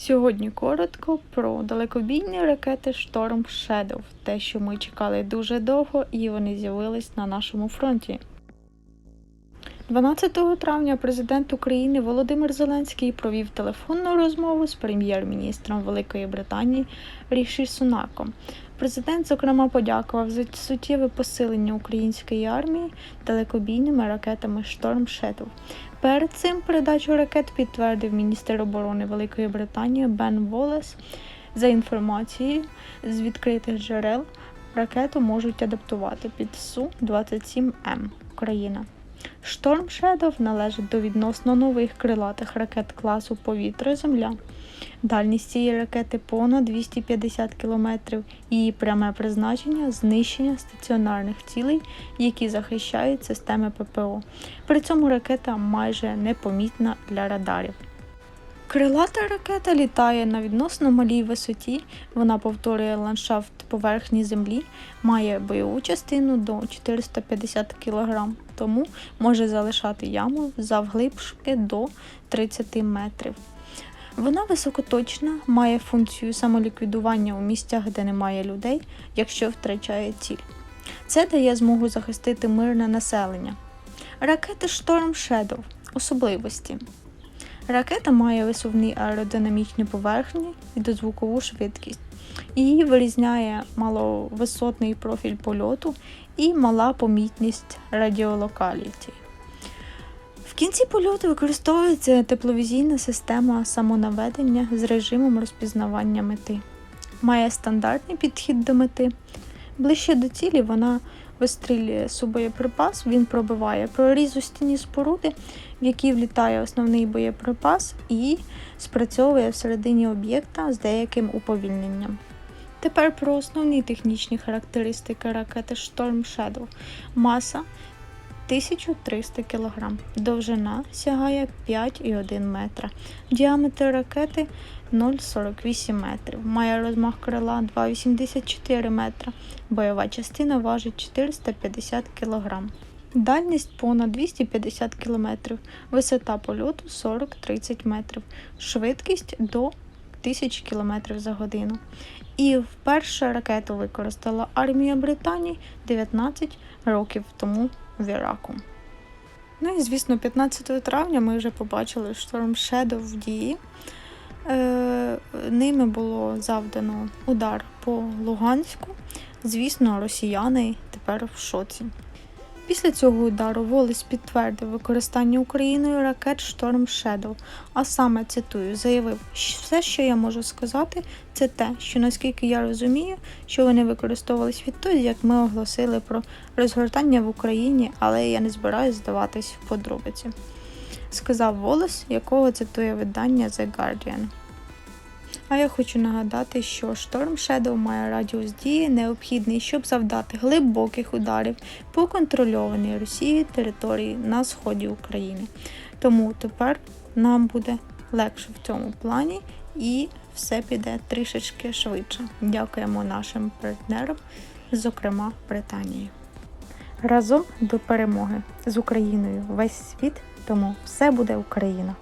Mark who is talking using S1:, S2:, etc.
S1: Сьогодні коротко про далекобійні ракети Storm Shadow, те, що ми чекали дуже довго, і вони з'явились на нашому фронті. 12 травня президент України Володимир Зеленський провів телефонну розмову з прем'єр-міністром Великої Британії Ріші Сунаком. Президент, зокрема, подякував за суттєве посилення української армії далекобійними ракетами Storm Shadow. Перед цим передачу ракет підтвердив міністр оборони Великої Британії Бен Волес. За інформацією з відкритих джерел, ракету можуть адаптувати під Су-27М Україна. Шторм Shadow належить до відносно нових крилатих ракет класу Повітря-Земля. Дальність цієї ракети понад 250 км. Її пряме призначення знищення стаціонарних цілей, які захищають системи ППО. При цьому ракета майже непомітна для радарів. Крилата ракета літає на відносно малій висоті. Вона повторює ландшафт поверхні землі, має бойову частину до 450 кг, тому може залишати яму завглибшки до 30 метрів. Вона високоточна, має функцію самоліквідування у місцях, де немає людей, якщо втрачає ціль. Це дає змогу захистити мирне населення. Ракети Storm Shadow особливості. Ракета має висувні аеродинамічні поверхні і дозвукову швидкість. Її вирізняє маловисотний профіль польоту і мала помітність радіолокаліті. В кінці польоту використовується тепловізійна система самонаведення з режимом розпізнавання мети. Має стандартний підхід до мети. Ближче до цілі вона вистрілює субоєприпас, він пробиває проріз у стіні споруди, в якій влітає основний боєприпас і спрацьовує всередині об'єкта з деяким уповільненням. Тепер про основні технічні характеристики ракети Storm Shadow. Маса 1300 кг, довжина сягає 5,1 метра, діаметр ракети 0,48 метрів, має розмах крила 2,84 метра, бойова частина важить 450 кг. Дальність понад 250 км, висота польоту 40-30 метрів, швидкість до 1000 км за годину. І вперше ракету використала армія Британії 19 років тому в Іраку. Ну і звісно, 15 травня ми вже побачили Storm Shadow в дії. Е, ними було завдано удар по Луганську. Звісно, росіяни тепер в шоці. Після цього удару Волес підтвердив використання Україною ракет Storm Shadow, а саме цитую, заявив, що все, що я можу сказати, це те, що наскільки я розумію, що вони використовувались відтоді, як ми оголосили про розгортання в Україні, але я не збираюсь здаватись в подробиці, сказав Волес, якого цитує видання The Guardian. А я хочу нагадати, що Storm Shadow має радіус дії необхідний, щоб завдати глибоких ударів по контрольованій Росією території на сході України. Тому тепер нам буде легше в цьому плані і все піде трішечки швидше. Дякуємо нашим партнерам, зокрема Британії. Разом до перемоги з Україною весь світ, тому все буде Україна!